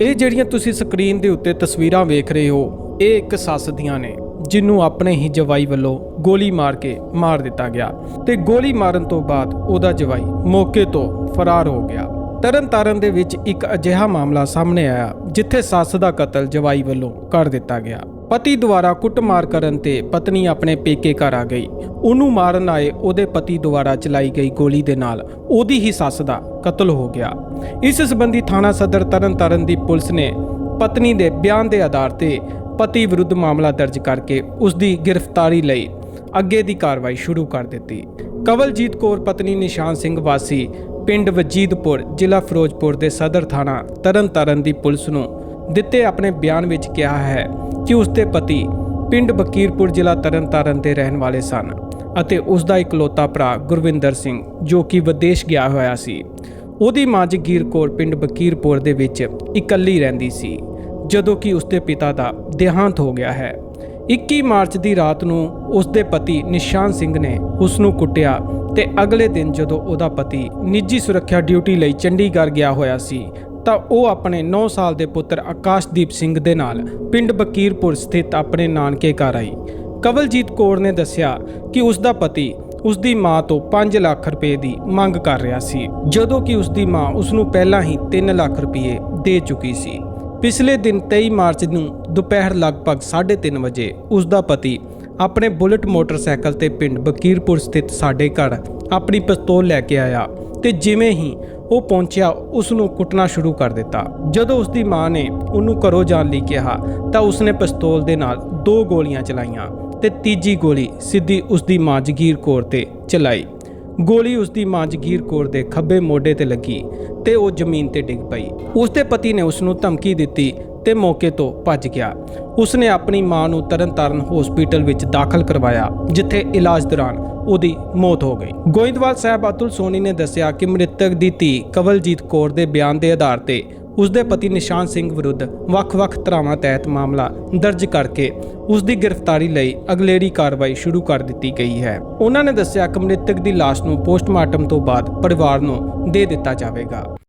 ਇਹ ਜਿਹੜੀਆਂ ਤੁਸੀਂ ਸਕਰੀਨ ਦੇ ਉੱਤੇ ਤਸਵੀਰਾਂ ਵੇਖ ਰਹੇ ਹੋ, ਇਹ ਇੱਕ ਸੱਸ ਦੀਆਂ ਨੇ, ਜਿਹਨੂੰ ਆਪਣੇ ਹੀ ਜਵਾਈ ਵੱਲੋਂ ਗੋਲੀ ਮਾਰ ਕੇ ਮਾਰ ਦਿੱਤਾ ਗਿਆ ਤੇ ਗੋਲੀ ਮਾਰਨ ਤੋਂ ਬਾਅਦ ਉਹਦਾ ਜਵਾਈ ਮੌਕੇ ਤੋਂ ਫਰਾਰ ਹੋ ਗਿਆ। ਤਰਨਤਾਰਨ ਦੇ ਵਿੱਚ ਇੱਕ ਅਜਿਹਾ ਮਾਮਲਾ ਸਾਹਮਣੇ ਆਇਆ, ਜਿੱਥੇ ਸੱਸ ਦਾ ਕਤਲ ਜਵਾਈ ਵੱਲੋਂ ਕਰ ਦਿੱਤਾ ਗਿਆ। ਪਤੀ ਦੁਆਰਾ ਕੁੱਟਮਾਰ ਕਰਨ ਤੇ ਪਤਨੀ ਆਪਣੇ ਪੇਕੇ ਘਰ ਆ ਗਈ। ਉਹਨੂੰ ਮਾਰਨ ਆਏ ਉਹਦੇ ਪਤੀ ਦੁਆਰਾ ਚਲਾਈ ਗਈ ਗੋਲੀ ਦੇ ਨਾਲ ਉਹਦੀ ਹੀ ਸੱਸ ਦਾ ਕਤਲ ਹੋ ਗਿਆ। ਇਸ ਸੰਬੰਧੀ ਥਾਣਾ ਸਦਰ ਤਰਨਤਾਰਨ ਦੀ ਪੁਲਿਸ ਨੇ ਪਤਨੀ ਦੇ ਬਿਆਨ ਦੇ ਆਧਾਰ ਤੇ ਪਤੀ ਵਿਰੁੱਧ ਮਾਮਲਾ ਦਰਜ ਕਰਕੇ ਉਸ ਦੀ ਗ੍ਰਿਫਤਾਰੀ ਲਈ ਅੱਗੇ ਦੀ ਕਾਰਵਾਈ ਸ਼ੁਰੂ ਕਰ ਦਿੱਤੀ। ਕਵਲਜੀਤ ਕੌਰ, ਪਤਨੀ ਨਿਸ਼ਾਨ ਸਿੰਘ ਵਾਸੀ, ਪਿੰਡ ਵਜੀਦਪੁਰ, ਜ਼ਿਲ੍ਹਾ ਫਿਰੋਜ਼ਪੁਰ ਦੇ ਸਦਰ ਥਾਣਾ ਤਰਨਤਾਰਨ ਦੀ ਪੁਲਿਸ ਨੂੰ ਦਿੱਤੇ ਆਪਣੇ ਬਿਆਨ ਵਿੱਚ ਕਿਹਾ ਹੈ ਕਿ ਉਸ ਦੇ ਪਤੀ ਪਿੰਡ ਬਕੀਰਪੁਰ ਜ਼ਿਲ੍ਹਾ ਤਰਨਤਾਰਨ ਦੇ ਰਹਿਣ ਵਾਲੇ ਸਨ ਅਤੇ ਉਸ ਦਾ ਇਕਲੌਤਾ ਭਰਾ ਗੁਰਵਿੰਦਰ ਸਿੰਘ, ਜੋ ਕਿ ਵਿਦੇਸ਼ ਗਿਆ ਹੋਇਆ ਸੀ। ਉਹਦੀ ਮਾਂ ਜਗੀਰ ਕੌਰ ਪਿੰਡ ਬਕੀਰਪੁਰ ਦੇ ਵਿੱਚ ਇਕੱਲੀ ਰਹਿੰਦੀ ਸੀ, ਜਦੋਂ ਕਿ ਉਸਦੇ ਪਿਤਾ ਦਾ ਦੇਹਾਂਤ ਹੋ ਗਿਆ ਹੈ। 21 ਮਾਰਚ ਦੀ ਰਾਤ ਨੂੰ ਉਸਦੇ ਪਤੀ ਨਿਸ਼ਾਨ ਸਿੰਘ ਨੇ ਉਸ ਨੂੰ ਕੁੱਟਿਆ ਤੇ ਅਗਲੇ ਦਿਨ ਜਦੋਂ ਉਹਦਾ ਪਤੀ ਨਿੱਜੀ ਸੁਰੱਖਿਆ ਡਿਊਟੀ ਲਈ ਚੰਡੀਗੜ੍ਹ ਗਿਆ ਹੋਇਆ ਸੀ ਤਾਂ ਉਹ ਆਪਣੇ 9 ਸਾਲ ਦੇ ਪੁੱਤਰ ਆਕਾਸ਼ਦੀਪ ਸਿੰਘ ਦੇ ਨਾਲ ਪਿੰਡ ਬਕੀਰਪੁਰ ਸਥਿਤ ਆਪਣੇ ਨਾਨਕੇ ਘਰ ਆਈ। ਕਵਲਜੀਤ ਕੌਰ ਨੇ ਦੱਸਿਆ ਕਿ ਉਸ ਦਾ ਪਤੀ ਉਸ ਦੀ ਮਾਂ ਤੋਂ 5 ਲੱਖ ਰੁਪਏ ਦੀ ਮੰਗ ਕਰ ਰਿਹਾ ਸੀ, ਜਦੋਂ ਕਿ ਉਸ ਦੀ ਮਾਂ ਉਸ ਨੂੰ ਪਹਿਲਾਂ ਹੀ 3 ਲੱਖ ਰੁਪਏ ਦੇ ਚੁੱਕੀ ਸੀ। ਪਿਛਲੇ ਦਿਨ 23 ਮਾਰਚ ਨੂੰ ਦੁਪਹਿਰ ਲਗਭਗ 3:30 ਵਜੇ ਉਸ ਦਾ ਪਤੀ ਆਪਣੇ ਬੁਲਟ ਮੋਟਰਸਾਈਕਲ ਤੇ ਪਿੰਡ ਬਕੀਰਪੁਰ ਸਥਿਤ ਸਾਡੇ ਘਰ ਆਪਣੀ ਪਿਸਤੌਲ ਲੈ ਕੇ ਆਇਆ ਤੇ ਜਿਵੇਂ ਹੀ ਉਹ ਪਹੁੰਚਿਆ ਉਸ ਨੂੰ ਕੁੱਟਣਾ ਸ਼ੁਰੂ ਕਰ ਦਿੱਤਾ। ਜਦੋਂ ਉਸ ਦੀ ਮਾਂ ਨੇ ਉਹਨੂੰ ਘਰੋਂ ਜਾਣ ਲਈ ਕਿਹਾ, ਤਾਂ ਉਸਨੇ ਪਿਸਤੌਲ ਦੇ ਨਾਲ ਦੋ ਗੋਲੀਆਂ ਚਲਾਈਆਂ ਤੇ ਤੀਜੀ ਗੋਲੀ ਸਿੱਧੀ ਉਸ ਦੀ ਮਾਂ ਜਗੀਰ ਕੌਰ ਤੇ ਚਲਾਈ। ਗੋਲੀ ਉਸ ਦੀ ਮਾਂ ਜਗੀਰ ਕੌਰ ਦੇ ਖੱਬੇ ਮੋਢੇ ਤੇ ਲੱਗੀ ਤੇ ਉਹ ਜ਼ਮੀਨ ਤੇ ਡਿੱਗ ਪਈ। ਉਸ ਦੇ ਪਤੀ ਨੇ ਉਸ ਨੂੰ ਧਮਕੀ ਦਿੱਤੀ ਤੇ ਮੌਕੇ ਤੋਂ ਭੱਜ ਗਿਆ। ਉਸਨੇ ਆਪਣੀ ਮਾਂ ਨੂੰ ਤਰਨਤਾਰਨ ਹਸਪੀਟਲ ਵਿੱਚ ਦਾਖਲ ਕਰਵਾਇਆ, ਜਿੱਥੇ ਇਲਾਜ ਦੌਰਾਨ ਉਹਦੀ ਮੌਤ ਹੋ ਗਈ। ਗੋਇੰਦਵਾਲ ਸਾਹਿਬ ਅਤੁਲ ਸੋਨੀ ਨੇ ਦੱਸਿਆ ਕਿ ਮ੍ਰਿਤਕ ਦੀ ਧੀ ਕਵਲਜੀਤ ਕੌਰ ਦੇ ਬਿਆਨ ਦੇ ਆਧਾਰ ਤੇ ਉਸ ਦੇ ਪਤੀ ਨਿਸ਼ਾਨ ਸਿੰਘ ਵਿਰੁੱਧ ਵੱਖ-ਵੱਖ ਧਾਰਾਵਾਂ ਤਹਿਤ ਮਾਮਲਾ ਦਰਜ ਕਰਕੇ ਉਸ ਦੀ ਗ੍ਰਿਫਤਾਰੀ ਲਈ ਅਗਲੇਰੀ ਕਾਰਵਾਈ ਸ਼ੁਰੂ ਕਰ ਦਿੱਤੀ ਗਈ ਹੈ। ਉਹਨਾਂ ਨੇ ਦੱਸਿਆ ਕਿ ਮ੍ਰਿਤਕ ਦੀ ਲਾਸ਼ ਨੂੰ ਪੋਸਟਮਾਰਟਮ ਤੋਂ ਬਾਅਦ ਪਰਿਵਾਰ ਨੂੰ ਦੇ ਦਿੱਤਾ ਜਾਵੇਗਾ।